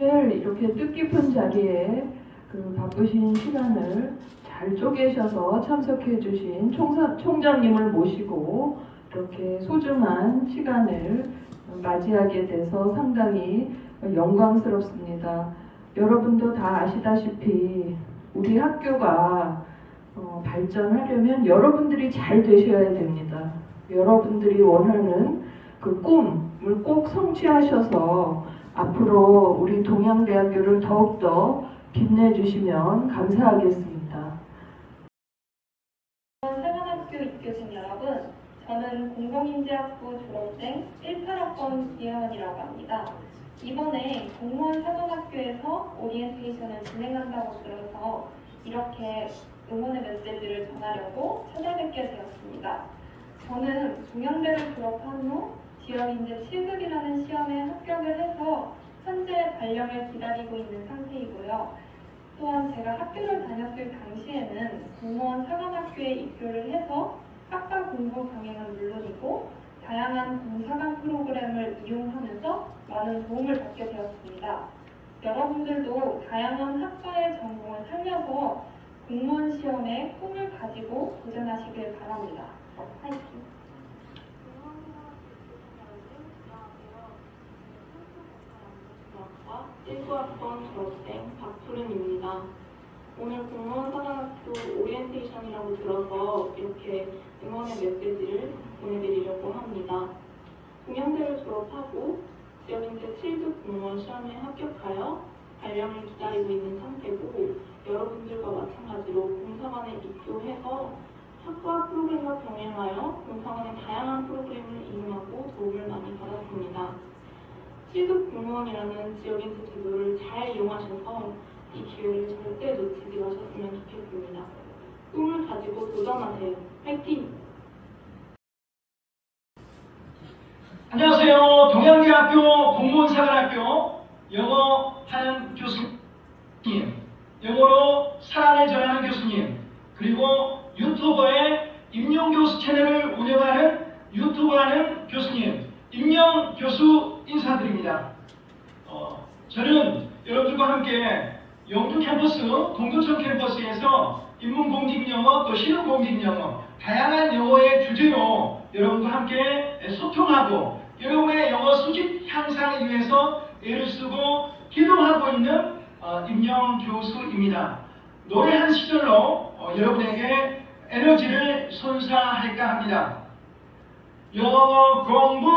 오늘 이렇게 뜻깊은 자리에 그 바쁘신 시간을 잘 쪼개셔서 참석해 주신 총사, 총장님을 모시고 이렇게 소중한 시간을 맞이하게 돼서 상당히 영광스럽습니다. 여러분도 다 아시다시피 우리 학교가 어, 발전하려면 여러분들이 잘 되셔야 됩니다. 여러분들이 원하는 그 꿈을 꼭 성취하셔서 앞으로 우리 동양대학교를 더욱더 빛내주시면 감사하겠습니다. 사관학교 입교생 여러분, 저는 공공인지학부 졸업생 18학번 이혜원이라고 합니다. 이번에 공무원 사관학교에서 오리엔테이션을 진행한다고 들어서 이렇게 응원의 메시지를 전하려고 찾아뵙게 되었습니다. 저는 동양대를 졸업한 후 지역인재 7급이라는 시험에 합격을 해서 현재 발령을 기다리고 있는 상태이고요. 또한 제가 학교를 다녔을 당시에는 공무원 사관학교에 입교를 해서 학과 공부 강행은 물론이고 다양한 공사관 프로그램을 이용하면서 많은 도움을 받게 되었습니다. 여러분들도 다양한 학과의 전공을 살려서 공무원 시험에 꿈을 가지고 도전하시길 바랍니다. 화이팅! 19학번 졸업생 박푸른입니다. 오늘 공무원 사관학교 오리엔테이션이라고 들어서 이렇게 응원의 메시지를 보내드리려고 합니다. 동양대를 졸업하고 지역인재 7급 공무원 시험에 합격하여 발령을 기다리고 있는 상태고 여러분들과 마찬가지로 공사관에 입교해서 학과 프로그램과 병행하여 공사관의 다양한 프로그램을 이용하고 도움을 많이 받았습니다. 7급 공무원이라는 지역인재 제도를 잘 이용하셔서 이 기회를 절대 놓치지 마셨으면 좋겠습니다. 꿈을 가지고 도전하세요. 화이팅! 안녕하세요. 동양대학교 공무원사관학교 영어 하는 교수님, 영어로 사랑을 전하는 교수님, 그리고 유튜버의 임용 교수 채널을 운영하는 유튜버하는 교수님, 임영 교수 인사드립니다. 어, 저는 여러분들과 함께 영주 캠퍼스, 동두천 캠퍼스에서 인문공직 영어 또 신흥공직 영어 다양한 영어의 주제로 여러분과 함께 소통하고 여러분의 영어 수집 향상을 위해서 애를 쓰고 기도하고 있는 어, 임영 교수입니다. 노래 한 시절로 어, 여러분에게 에너지를 선사할까 합니다. 영어 공부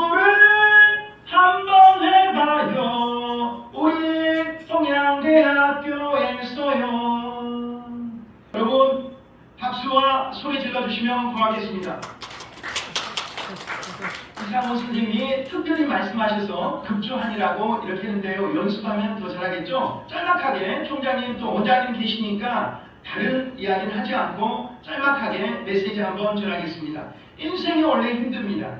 주시면 고맙겠습니다. 이상호 선생님이 특별히 말씀하셔서 급조하니라고 이렇게 했는데요. 연습하면 더 잘하겠죠? 짤막하게 총장님 또 원장님 계시니까 다른 이야기는 하지 않고 짤막하게 메시지 한번 전하겠습니다. 인생이 원래 힘듭니다.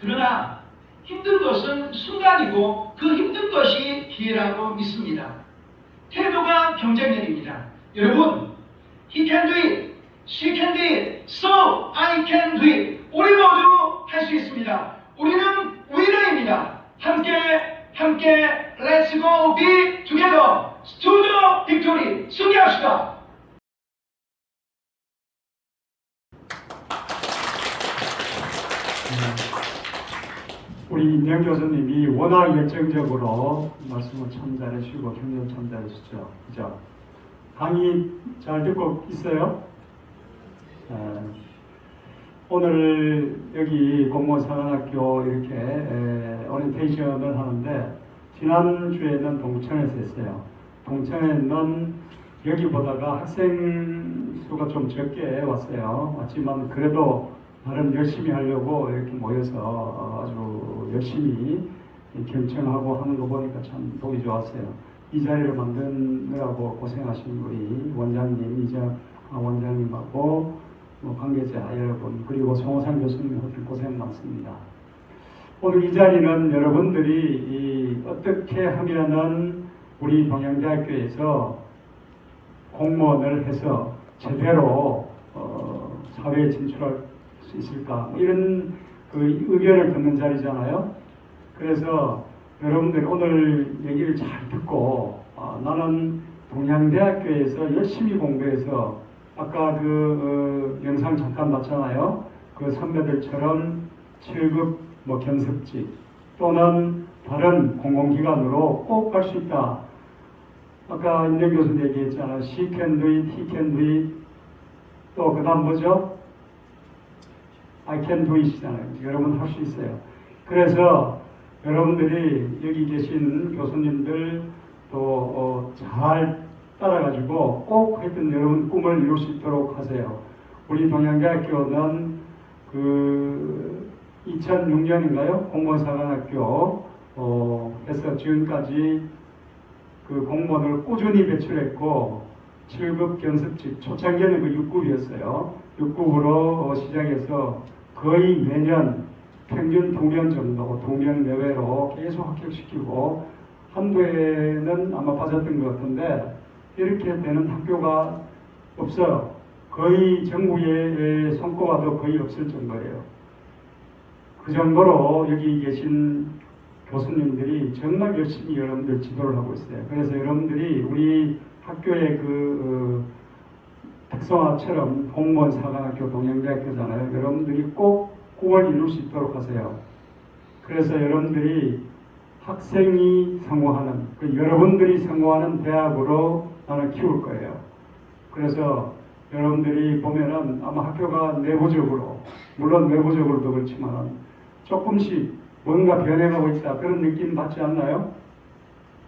그러나 힘든 것은 순간이고 그 힘든 것이 기회라고 믿습니다. 태도가 경쟁력입니다. 여러분, he can do it, she can do it, so I can do it. 우리 모두 할 수 있습니다. 우리는 위너입니다. 함께, 함께, let's go be together, to the victory. 승리합시다. 우리 임명 교수님이 워낙 열정적으로 말씀을 참 잘해주시고 경력 참 잘해주시죠. 그죠? 강의 잘 듣고 있어요? 에, 오늘 여기 공무원사관학교 이렇게 에, 오리엔테이션을 하는데 지난주에는 동천에서 했어요. 동천에는 여기보다가 학생 수가 좀 적게 왔어요. 왔지만 그래도 나름 열심히 하려고 이렇게 모여서 어, 아주 열심히 경청하고 하는 거 보니까 참 보기 좋았어요. 이 자리를 만드느라고 고생하신 우리 원장님, 이재 원장님하고 뭐 관계자 여러분 그리고 송호상 교수님 고생 많습니다. 오늘 이 자리는 여러분들이 이 어떻게 하면은 우리 동양대학교에서 공무원을 해서 제대로 어, 사회에 진출할 수 있을까 뭐 이런 그 의견을 듣는 자리잖아요. 그래서 여러분들 오늘 얘기를 잘 듣고 아, 나는 동양대학교에서 열심히 공부해서 아까 그 어, 영상 잠깐 봤잖아요. 그 선배들처럼 7급 뭐 견습직 또는 다른 공공기관으로 꼭 갈 수 있다. 아까 임명 교수님 얘기했잖아. Do it. 또 그 다음 뭐죠? I can do it이잖아요. 여러분 할 수 있어요. 그래서 여러분들이 여기 계신 교수님들 또잘 따라가지고 꼭 하여튼 여러분 꿈을 이룰 수 있도록 하세요. 우리 동양대학교는 그 2006년인가요? 공무원사관학교 어, 해서 지금까지 그 공무원을 꾸준히 배출했고 7급 견습직 초창기에는 그 6급이었어요. 6급으로 시작해서 거의 매년 평균 두명 정도, 두명 내외로 계속 합격시키고 한두 해는 아마 빠졌던 것 같은데 이렇게 되는 학교가 없어요. 거의 전국에 손꼽아도 거의 없을 정도예요. 그 정도로 여기 계신 교수님들이 정말 열심히 여러분들 지도를 하고 있어요. 그래서 여러분들이 우리 학교의 그 어, 특성화처럼 공무원 사관학교 동양대학교잖아요. 여러분들이 꼭 꿈을 이룰 수 있도록 하세요. 그래서 여러분들이 학생이 성공하는 그 여러분들이 성공하는 대학으로 나는 키울 거예요. 그래서 여러분들이 보면은 아마 학교가 내부적으로 물론 내부적으로도 그렇지만 조금씩 뭔가 변해가고 있다 그런 느낌 받지 않나요?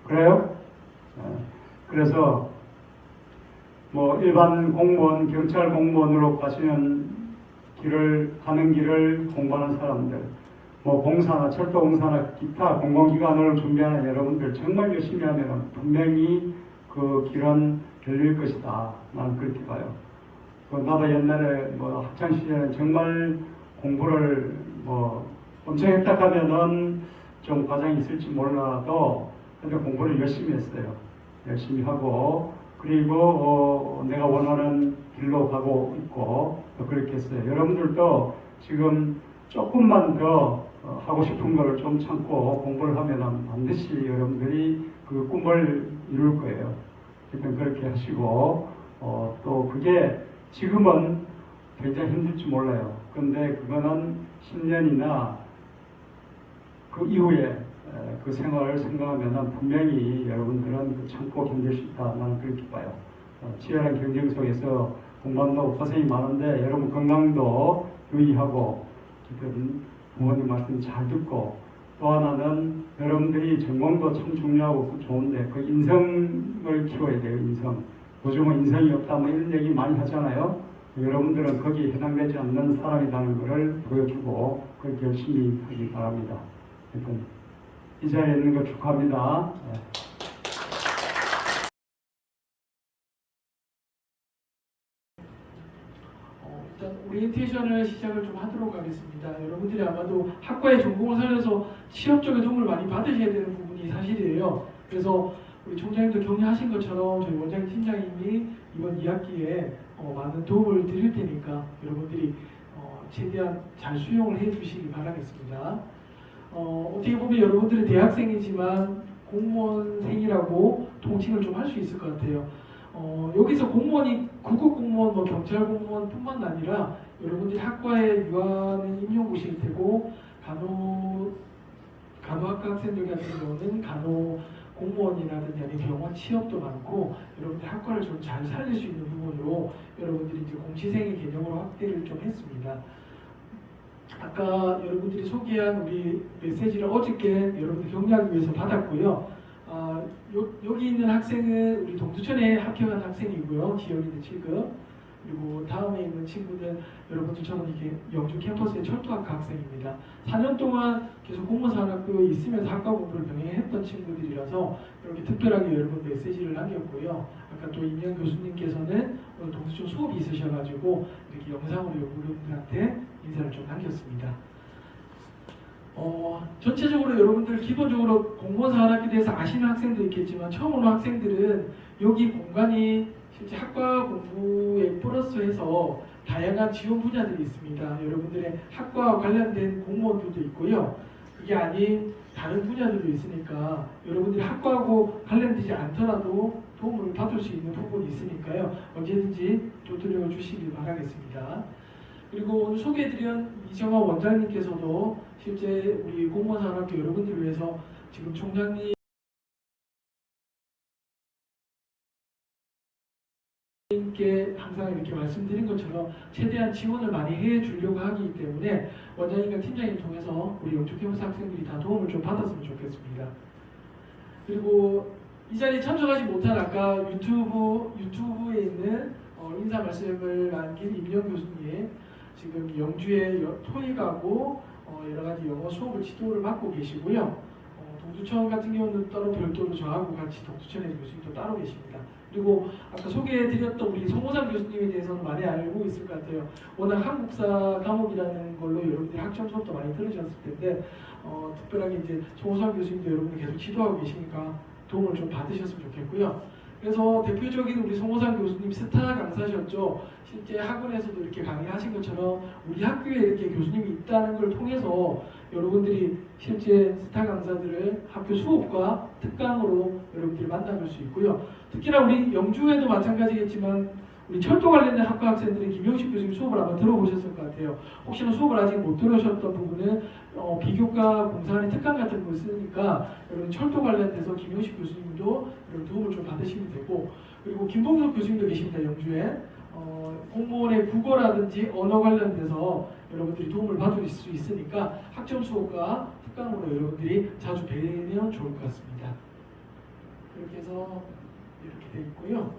그래요? 네. 그래서 뭐 일반 공무원, 경찰 공무원으로 가시는 길을 가는 길을 공부하는 사람들, 뭐 공사나 철도 공사나 기타 공공기관을 준비하는 여러분들 정말 열심히 하면 분명히 그 길은 열릴 것이다. 나는 그렇게 봐요. 그 나도 옛날에 뭐 학창 시절에 정말 공부를 뭐 엄청 했다 하면은 좀 과장이 있을지 몰라도 근데 공부를 열심히 했어요. 열심히 하고 그리고 어, 내가 원하는 길로 가고 있고 또 그렇게 했어요. 여러분들도 지금 조금만 더 어, 하고 싶은 거를 좀 참고 공부를 하면 반드시 여러분들이 그 꿈을 이룰 거예요. 하여튼 그렇게 하시고 어, 또 그게 지금은 굉장히 힘들지 몰라요. 근데 그거는 10년이나 그 이후에 에, 그 생활을 생각하면 분명히 여러분들은 그 참고 견딜 수 있다. 나는 그렇게 봐요. 어, 치열한 경쟁 속에서 공부한다고 고생이 많은데 여러분 건강도 유의하고 어쨌든 부모님 말씀 잘 듣고 또 하나는 여러분들이 전공도 참 중요하고 좋은데 그 인성을 키워야 돼요. 인성. 요즘은 인성이 없다 뭐 이런 얘기 많이 하잖아요. 여러분들은 거기에 해당되지 않는 사람이라는 것을 보여주고 그렇게 열심히 하기 바랍니다. 하여튼 이 자리에 있는 거 축하합니다. 네. 오리엔테이션을 시작을 좀 하도록 하겠습니다. 여러분들이 아마도 학과의 전공을 살려서 취업 쪽에 도움을 많이 받으셔야 되는 부분이 사실이에요. 그래서 우리 총장님도 격려하신 것처럼 저희 원장 팀장님이 이번 2학기에 어, 많은 도움을 드릴 테니까 여러분들이 어, 최대한 잘 수용을 해 주시기 바라겠습니다. 어, 어떻게 보면 여러분들은 대학생이지만 공무원생이라고 통칭을 좀 할 수 있을 것 같아요. 어, 여기서 공무원이 구급 공무원, 뭐 경찰 공무원뿐만 아니라 여러분들이 학과에 유한은 임용고시일 테고 간호 간호학과 학생들 같은 경우는 간호 공무원이라든지 아니면 병원 취업도 많고 여러분들 학과를 좀 잘 살릴 수 있는 부분으로 여러분들이 이제 공시생의 개념으로 확대를 좀 했습니다. 아까 여러분들이 소개한 우리 메시지를 어저께 여러분들 격려하기 위해서 받았고요. 아, 요, 여기 있는 학생은 우리 동두천에 합격한 학생이고요. 지역인데 7급. 그리고 다음에 있는 친구는 여러분들처럼 이렇게 영주 캠퍼스의 철도학과 학생입니다. 4년 동안 계속 공무원사관학교에 있으면서 학과 공부를 병행했던 친구들이라서 이렇게 특별하게 여러분 메시지를 남겼고요. 아까 또 임현 교수님께서는 오늘 동두천 수업이 있으셔가지고 이렇게 영상으로 여러분들한테 인사를 좀 남겼습니다. 어, 전체적으로 여러분들 기본적으로 공무원 사관학교에 대해서 아시는 학생도 있겠지만 처음 오는 학생들은 여기 공간이 실제 학과 공부에 플러스해서 다양한 지원 분야들이 있습니다. 여러분들의 학과와 관련된 공무원들도 있고요. 그게 아닌 다른 분야들도 있으니까 여러분들이 학과하고 관련되지 않더라도 도움을 받을 수 있는 부분이 있으니까요. 언제든지 두드려 주시길 바라겠습니다. 그리고 오늘 소개해드린 이정화 원장님께서도 실제 우리 공무원 산업계 여러분들을 위해서 지금 총장님 께 항상 이렇게 말씀드린 것처럼 최대한 지원을 많이 해 주려고 하기 때문에 원장님과 팀장님 통해서 우리 영주교사 학생들이 다 도움을 좀 받았으면 좋겠습니다. 그리고 이 자리에 참석하지 못한 아까 유튜브 유튜브에 있는 어, 인사 말씀을 남긴 임영 교수님 지금 영주에 여- 토익하고 어, 여러 가지 영어 수업을 지도를 맡고 계시고요. 어, 동두천 같은 경우는 따로 별도로 저하고 같이 동두천에 교수님도 따로 계십니다. 그리고 아까 소개해드렸던 우리 송호상 교수님에 대해서는 많이 알고 있을 것 같아요. 워낙 한국사 과목이라는 걸로 여러분들이 학점 수업도 많이 들으셨을 텐데 어, 특별하게 이제 송호상 교수님도 여러분들 계속 지도하고 계시니까 도움을 좀 받으셨으면 좋겠고요. 그래서 대표적인 우리 송호상 교수님 스타 강사셨죠. 실제 학원에서도 이렇게 강의하신 것처럼 우리 학교에 이렇게 교수님이 있다는 걸 통해서 여러분들이 실제 스타 강사들을 학교 수업과 특강으로 여러분들이 만나볼 수 있고요. 특히나 우리 영주에도 마찬가지겠지만 우리 철도 관련된 학과 학생들은 김영식 교수님 수업을 아마 들어보셨을 것 같아요. 혹시나 수업을 아직 못 들으셨던 부분은 어, 비교과 공사하는 특강 같은 거 쓰니까 여러분 철도 관련돼서 김영식 교수님도 여러분 도움을 좀 받으시면 되고 그리고 김봉석 교수님도 계십니다 영주에 어, 공무원의 국어라든지 언어 관련돼서 여러분들이 도움을 받을 수 있으니까 학점 수업과 특강으로 여러분들이 자주 뵈면 좋을 것 같습니다. 그렇게 해서 이렇게 돼 있고요.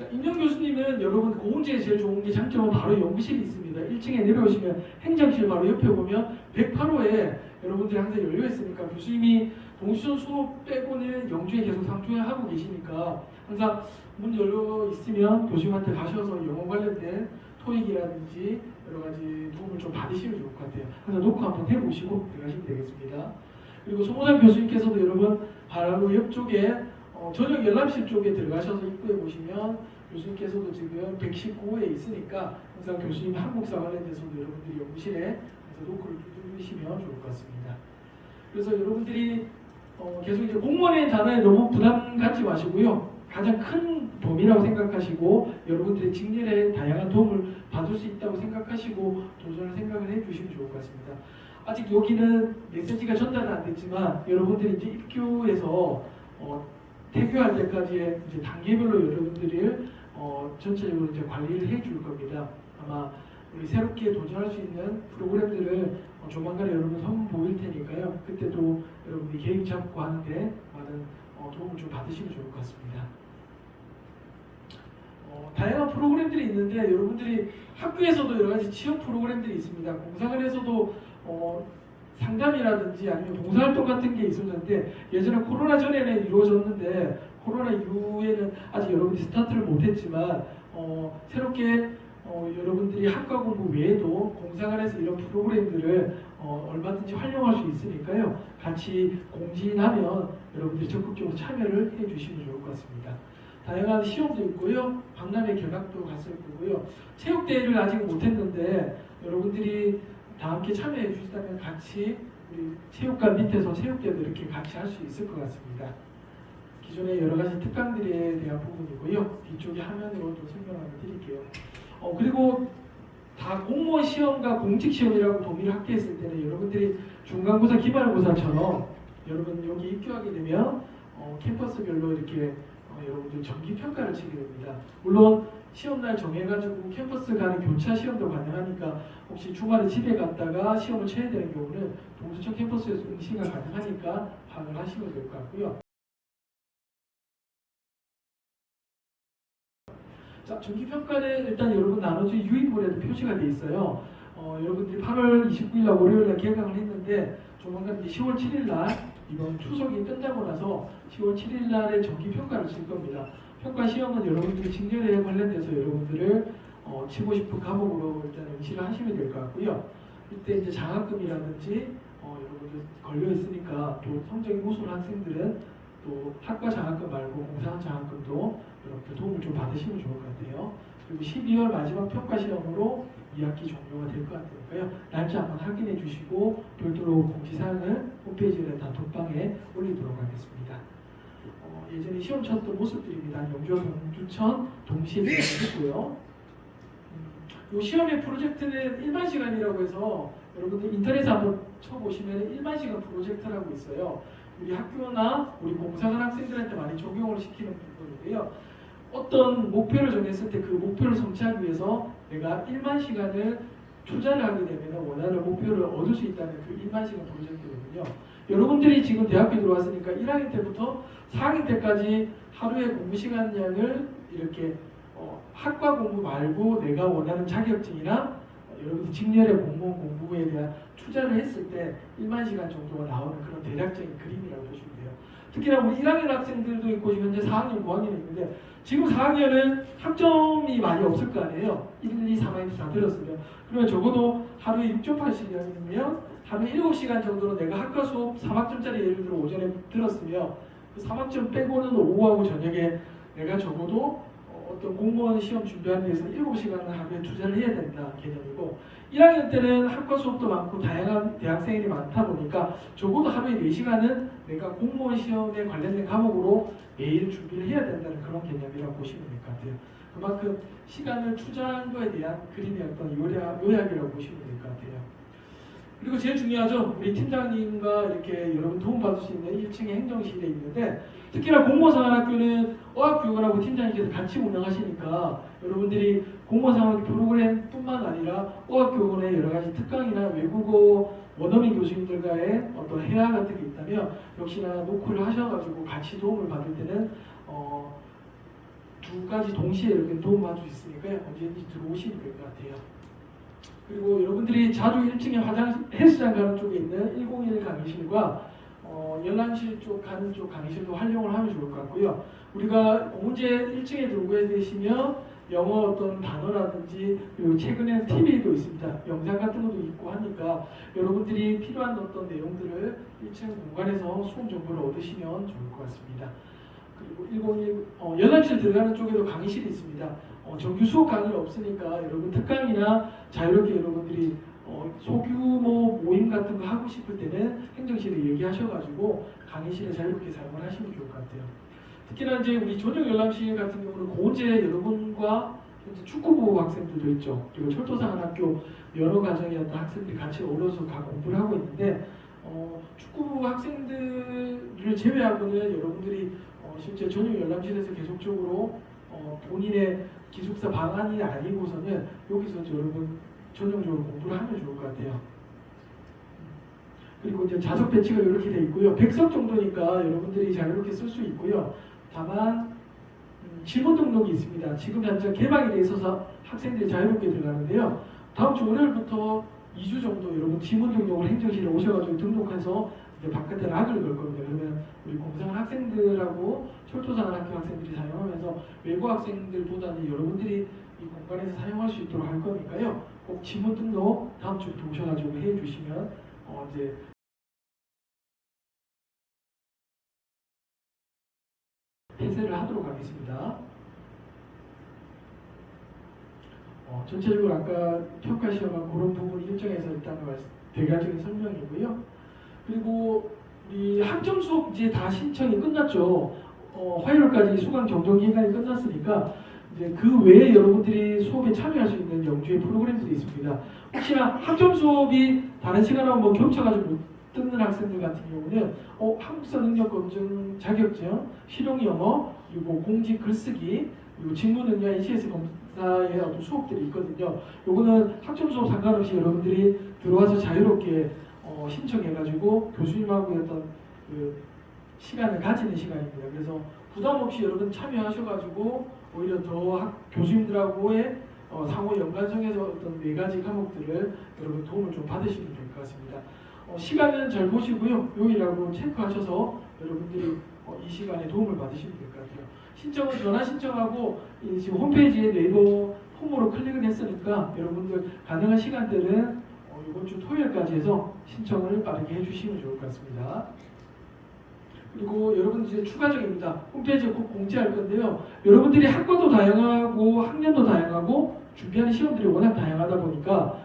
음, 자, 임영 교수님은 여러분 고은지에 제일 좋은 게 장점은 바로 연구실이 있습니다. 1층에 내려오시면 행정실 바로 옆에 보면 108호에 여러분들이 항상 열려 있으니까 교수님이 동수전 수업 빼고는 영주에 계속 상주하고 계시니까 항상 문 열려 있으면 교수님한테 가셔서 영어 관련된 토익이라든지 여러 가지 도움을 좀 받으시면 좋을 것 같아요. 항상 녹화 한번 해보시고 들어가시면 되겠습니다. 그리고 송호상 교수님께서도 여러분 바로 옆쪽에 어, 저녁 열람실 쪽에 들어가셔서 입구에 보시면 교수님께서도 지금 119호에 있으니까 항상 교수님 한국사 관련돼서도 여러분들이 연구실에 가서 노크를 두드리시면 좋을 것 같습니다. 그래서 여러분들이 어, 계속 이제 공무원의 단어에 너무 부담 갖지 마시고요. 가장 큰 범위라고 생각하시고 여러분들의 직렬에 다양한 도움을 받을 수 있다고 생각하시고 도전을 생각을 해주시면 좋을 것 같습니다. 아직 여기는 메시지가 전달은 안 됐지만 여러분들이 이제 입교해서 어, 퇴교할 때까지의 이제 단계별로 여러분들을 어, 전체적으로 이제 관리를 해줄 겁니다. 아마 우리 새롭게 도전할 수 있는 프로그램들을 어, 조만간에 여러분 선보일 테니까요. 그때도 여러분들이 계획 잡고 하는데 많은 어, 도움을 좀 받으시면 좋을 것 같습니다. 어, 다양한 프로그램들이 있는데 여러분들이 학교에서도 여러 가지 취업 프로그램들이 있습니다. 공사관에서도 어, 상담이라든지 아니면 봉사활동 같은 게 있었는데 예전에 코로나 전에는 이루어졌는데 코로나 이후에는 아직 여러분들이 스타트를 못했지만 어, 새롭게 어, 여러분들이 학과 공부 외에도 공사관에서 이런 프로그램들을 어, 얼마든지 활용할 수 있으니까요. 같이 공지하면 여러분들이 적극적으로 참여를 해주시면 좋을 것 같습니다. 다양한 시험도 있고요. 박람회 견학도 갔을 거고요. 체육대회를 아직 못했는데 여러분들이 다 함께 참여해 주시다면 같이 우리 체육관 밑에서 체육대회도 이렇게 같이 할 수 있을 것 같습니다. 기존의 여러 가지 특강들에 대한 부분이고요. 뒤쪽에 화면으로 좀 설명을 드릴게요. 어, 그리고 다 공무원 시험과 공직 시험이라고 범위를 합계했을 때는 여러분들이 중간고사, 기말고사처럼 여러분 여기 입교하게 되면 어, 캠퍼스별로 이렇게 어, 여러분들 정기 평가를 치게 됩니다. 물론 시험날 정해가지고 캠퍼스 가는 교차 시험도 가능하니까 혹시 주말에 집에 갔다가 시험을 쳐야 되는 경우는 동두천 캠퍼스에서 응시가 가능하니까 파악을 하시면 될 것 같고요. 자, 정기 평가는 일단 여러분 나눠주 유인물에도 표시가 돼 있어요. 어, 여러분들이 8월 29일 날 월요일 날 개강을 했는데 조만간 이제 10월 7일 날 이번 추석이 끝나고 나서 10월 7일 날에 정기 평가를 칠 겁니다. 평가 시험은 여러분들이 직렬에 관련돼서 여러분들을 어, 치고 싶은 과목으로 일단 응시를 하시면 될 것 같고요. 이때 이제 장학금이라든지 어, 여러분들 걸려 있으니까 또 성적이 우수한 학생들은 또 학과 장학금 말고 공사한 장학금도 이렇게 도움을 좀 받으시면 좋을 것 같아요. 그리고 12월 마지막 평가 시험으로 2학기 종료가 될 것 같으니까요. 날짜 한번 확인해 주시고 별도로 공지사항을 홈페이지에 다 독방에 올리도록 하겠습니다. 어, 예전에 시험 쳤던 모습들입니다. 영주와 동주천 동시에 진행했고요. 음, 이 시험의 프로젝트는 일반 시간이라고 해서 여러분들 인터넷에 한번 쳐보시면 일반 시간 프로젝트라고 있어요. 우리 학교나 우리 공사관 학생들한테 많이 적용을 시키는 부분인데요. 어떤 목표를 정했을 때 그 목표를 성취하기 위해서 내가 1만 시간을 투자를 하게 되면 원하는 목표를 얻을 수 있다는 그 1만 시간 프로젝트거든요. 여러분들이 지금 대학교 들어왔으니까 1학년 때부터 4학년 때까지 하루에 공부 시간 양을 이렇게 어, 학과 공부 말고 내가 원하는 자격증이나 어, 여러분들 직렬의 공무원 공부에 대한 투자를 했을 때 1만 시간 정도가 나오는 그런 대략적인 그림이라고 보시면 돼요. 특히나 우리 1학년 학생들도 있고 현재 4학년, 9학년이 있는데 지금 4학년은 학점이 많이 없을 거 아니에요. 1, 2, 3학년 다 들었으면. 그러면 적어도 하루에 6.8시간이면 하루에 7시간 정도로 내가 학과 수업 3학점짜리 예를 들어 오전에 들었으면 그 3학점 빼고는 오후하고 저녁에 내가 적어도 어, 어떤 공무원 시험 준비하는 데서 7시간을 하루에 투자를 해야 된다 개념이고 1학년 때는 학과 수업도 많고 다양한 대학생들이 많다 보니까 적어도 하루에 4시간은 내가 공무원 시험에 관련된 과목으로 매일 준비를 해야 된다는 그런 개념이라고 보시면 될 것 같아요. 그만큼 시간을 투자한 거에 대한 그림의 어떤 요약, 요약이라고 보시면 될 것 같아요. 그리고 제일 중요하죠. 우리 팀장님과 이렇게 여러분 도움받을 수 있는 1층의 행정실에 있는데 특히나 공무원사관학교는 어학교육원하고 팀장님께서 같이 운영하시니까 여러분들이 공무원사관학교 프로그램뿐만 아니라 어학교육원의 여러 가지 특강이나 외국어 원어민 교수님들과의 어떤 회화 같은 게 있다면 역시나 노크를 하셔가지고 같이 도움을 받을 때는 어, 두 가지 동시에 이렇게 도움받을 수 있으니까 언제든지 들어오시면 될 것 같아요. 그리고 여러분들이 자주 1층에 화장 헬스장 가는 쪽에 있는 101 강의실과 어, 열람실 쪽 가는 쪽 강의실도 활용을 하면 좋을 것 같고요. 우리가 문제 1층에 들고 계시면 영어 어떤 단어라든지 그리고 최근에는 TV도 있습니다. 영상 같은 것도 있고 하니까 여러분들이 필요한 어떤 내용들을 1층 공간에서 수업 정보를 얻으시면 좋을 것 같습니다. 그리고 101 어, 열람실 들어가는 쪽에도 강의실이 있습니다. 어, 정규 수업 강의는 없으니까 여러분 특강이나 자유롭게 여러분들이 어, 소규모 모임 같은 거 하고 싶을 때는 행정실에 얘기하셔가지고 강의실에 자유롭게 사용을 하시면 좋을 것 같아요. 특히나 이제 우리 전용 열람실 같은 경우는 고은제 여러분과 축구부 학생들도 있죠. 그리고 철도사관학교 여러 가정의 어떤 학생들이 같이 어우러서 다 공부를 하고 있는데 어, 축구부 학생들을 제외하고는 여러분들이 어, 실제 전용 열람실에서 계속적으로 어, 본인의 기숙사 방안이 아니고서는 여기서 여러분 전용적으로 공부를 하면 좋을 것 같아요. 그리고 이제 좌석 배치가 이렇게 돼 있고요. 100석 정도니까 여러분들이 자유롭게 쓸 수 있고요. 다만 음, 지문 등록이 있습니다. 지금 현재 개방이 돼 있어서 학생들이 자유롭게 들어가는데요. 다음 주 월요일부터 2주 정도 여러분 지문 등록을 행정실에 오셔가지고 등록해서 이제 바깥에 락을 걸 겁니다. 그러면 우리 공상 학생들하고 철도사관 학교 학생들이 사용하면서 외부 학생들보다는 여러분들이 이 공간에서 사용할 수 있도록 할 거니까요. 꼭 지문 등록 다음 주부터 오셔가지고 해주시면 어 이제 폐쇄를 하도록 하겠습니다. 어, 전체적으로 아까 평가 시험한 그런 부분 일정에서 일단은 말씀- 대략적인 설명이고요. 그리고 우리 학점 수업 이제 다 신청이 끝났죠. 어, 화요일까지 수강 정정 기간이 끝났으니까 이제 그 외에 여러분들이 수업에 참여할 수 있는 영주의 프로그램들이 있습니다. 혹시나 학점 수업이 다른 시간하고 뭐 겹쳐가지고 못 듣는 학생들 같은 경우는 어, 한국사 능력 검증 자격증, 실용 영어, 그리고 공직 글쓰기, 그리고 직무 능력 NCS 검사의 어떤 수업들이 있거든요. 요거는 학점 수업 상관없이 여러분들이 들어와서 자유롭게 어, 신청해가지고 교수님하고 어떤 그 시간을 가지는 시간입니다. 그래서 부담 없이 여러분 참여하셔가지고 오히려 더 학- 교수님들하고의 어, 상호 연관성에서 어떤 네 가지 과목들을 여러분 도움을 좀 받으시면 될 것 같습니다. 어, 시간은 잘 보시고요. 요일하고 체크하셔서 여러분들이 어, 이 시간에 도움을 받으시면 될 것 같아요. 신청은 전화 신청하고 이 지금 홈페이지에 네이버 홈으로 클릭을 했으니까 여러분들 가능한 시간대는 어, 이번 주 토요일까지 해서 신청을 빠르게 해주시면 좋을 것 같습니다. 그리고 여러분 이제 추가적입니다. 홈페이지에 꼭 공지할 건데요. 여러분들이 학과도 다양하고 학년도 다양하고 준비하는 시험들이 워낙 다양하다 보니까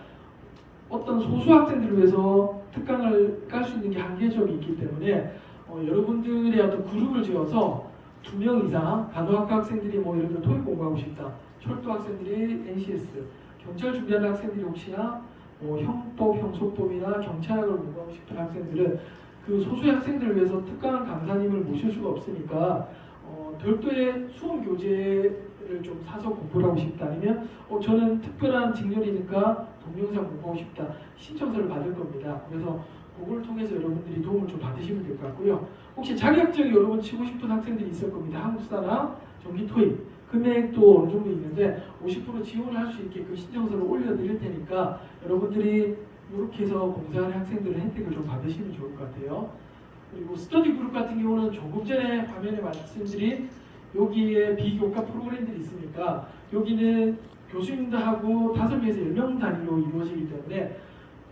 어떤 소수 학생들을 위해서 특강을 깔 수 있는 게 한계점이 있기 때문에 어, 여러분들의 어떤 그룹을 지어서 두 명 이상 간호학과 학생들이 뭐 예를 들어 토익 공부하고 싶다. 철도 학생들이 NCS, 경찰 준비하는 학생들이 혹시나 뭐 형법, 형소법이나 경찰학을 공부하고 싶은 학생들은 그 소수의 학생들을 위해서 특강 강사님을 모실 수가 없으니까 어, 별도의 수험 교재를 좀 사서 공부를 하고 싶다 아니면 어, 저는 특별한 직렬이니까 동영상 공부하고 싶다 신청서를 받을 겁니다. 그래서 그걸 통해서 여러분들이 도움을 좀 받으시면 될 것 같고요. 혹시 자격증 여러분 치고 싶은 학생들이 있을 겁니다. 한국사나 전기 토익 금액도 어느 정도 있는데 50% 지원을 할수 있게 그 신청서를 올려드릴 테니까 여러분들이 이렇게 해서 봉사하는 학생들의 혜택을 좀 받으시면 좋을 것 같아요. 그리고 스터디 그룹 같은 경우는 조금 전에 화면에 말씀드린 여기에 비교과 프로그램들이 있으니까 여기는 교수님들하고 다섯 명에서 열명 단위로 이루어지기 때문에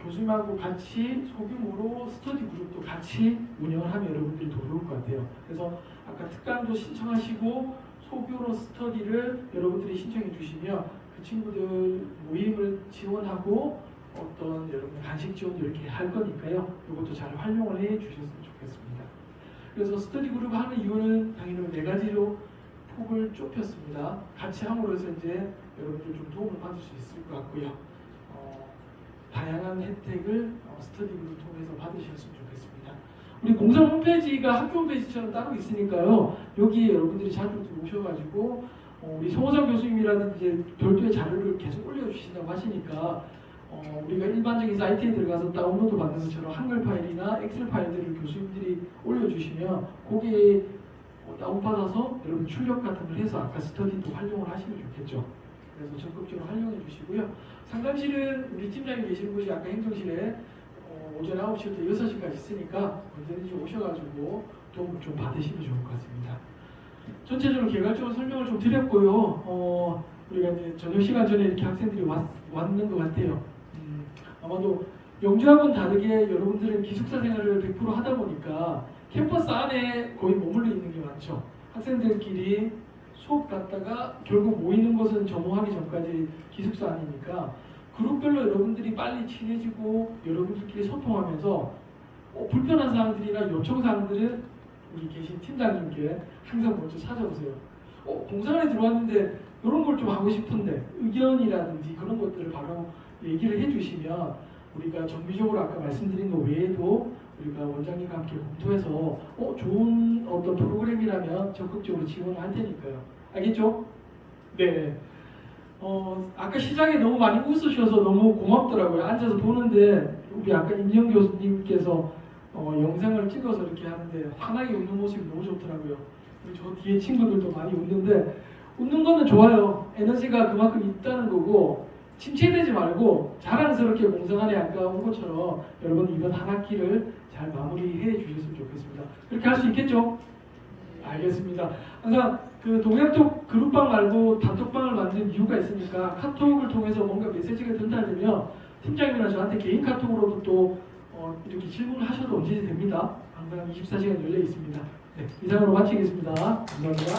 교수님하고 같이 소규모로 스터디 그룹도 같이 운영을 하면 여러분들이 더 좋을 것 같아요. 그래서 아까 특강도 신청하시고 소규모 스터디를 여러분들이 신청해 주시면 그 친구들 모임을 지원하고 어떤 여러분 간식 지원도 이렇게 할 거니까요. 이것도 잘 활용을 해 주셨으면 좋겠습니다. 그래서 스터디 그룹 하는 이유는 당연히 네 가지로 폭을 좁혔습니다. 같이 함으로써 이제 여러분들 좀 도움을 받을 수 있을 것 같고요. 어, 다양한 혜택을 어, 스터디 그룹 통해서 받으셨으면 좋겠습니다. 우리 공사 홈페이지가 학교 홈페이지처럼 따로 있으니까요. 여기 여러분들이 자주 오셔가지고 어, 우리 송호상 교수님이라든지 별도의 자료를 계속 올려주신다고 하시니까 어, 우리가 일반적인 사이트에 들어가서 다운로드 받는 것처럼 한글 파일이나 엑셀 파일들을 교수님들이 올려주시면 거기에 어, 다운받아서 여러분 출력 같은 걸 해서 아까 스터디도 활용을 하시면 좋겠죠. 그래서 적극적으로 활용해 주시고요. 상담실은 우리 팀장이 계시는 곳이 아까 행정실에 어, 오전 9시부터 6시까지 있으니까 언제든지 오셔가지고 도움을 좀 받으시면 좋을 것 같습니다. 전체적으로 개괄적으로 설명을 좀 드렸고요. 어, 우리가 이제 저녁 시간 전에 이렇게 학생들이 왔, 왔는 것 같아요. 음, 아마도 영주하고는 다르게 여러분들은 기숙사 생활을 100% 하다 보니까 캠퍼스 안에 거의 머물러 있는 게 많죠. 학생들끼리 수업 갔다가 결국 모이는 것은 점호하기 전까지 기숙사 아니니까 그룹별로 여러분들이 빨리 친해지고 여러분들끼리 소통하면서 어, 불편한 사항들이나 요청 사항들은 우리 계신 팀장님께 항상 먼저 찾아오세요. 어, 공사관에 들어왔는데 이런 걸 좀 하고 싶은데 의견이라든지 그런 것들을 바로 얘기를 해주시면 우리가 정기적으로 아까 말씀드린 것 외에도 우리가 원장님과 함께 검토해서 어, 좋은 어떤 프로그램이라면 적극적으로 지원을 할 테니까요. 알겠죠? 네. 어, 아까 시장에 너무 많이 웃으셔서 너무 고맙더라고요. 앉아서 보는데 우리 아까 임영 교수님께서 어, 영상을 찍어서 이렇게 하는데 환하게 웃는 모습이 너무 좋더라고요. 우리 저 뒤에 친구들도 많이 웃는데 웃는 거는 좋아요. 에너지가 그만큼 있다는 거고 침체되지 말고 자랑스럽게 공성안에 아까 온 것처럼 여러분 이번 한 학기를 잘 마무리해 주셨으면 좋겠습니다. 그렇게 할 수 있겠죠? 알겠습니다. 항상 그 동양쪽 그룹방 말고 단톡방을 만든 이유가 있으니까 카톡을 통해서 뭔가 메시지가 전달되면 팀장님이나 저한테 개인 카톡으로도 또 어, 이렇게 질문을 하셔도 언제든지 됩니다. 항상 24시간 열려 있습니다. 네, 이상으로 마치겠습니다. 감사합니다.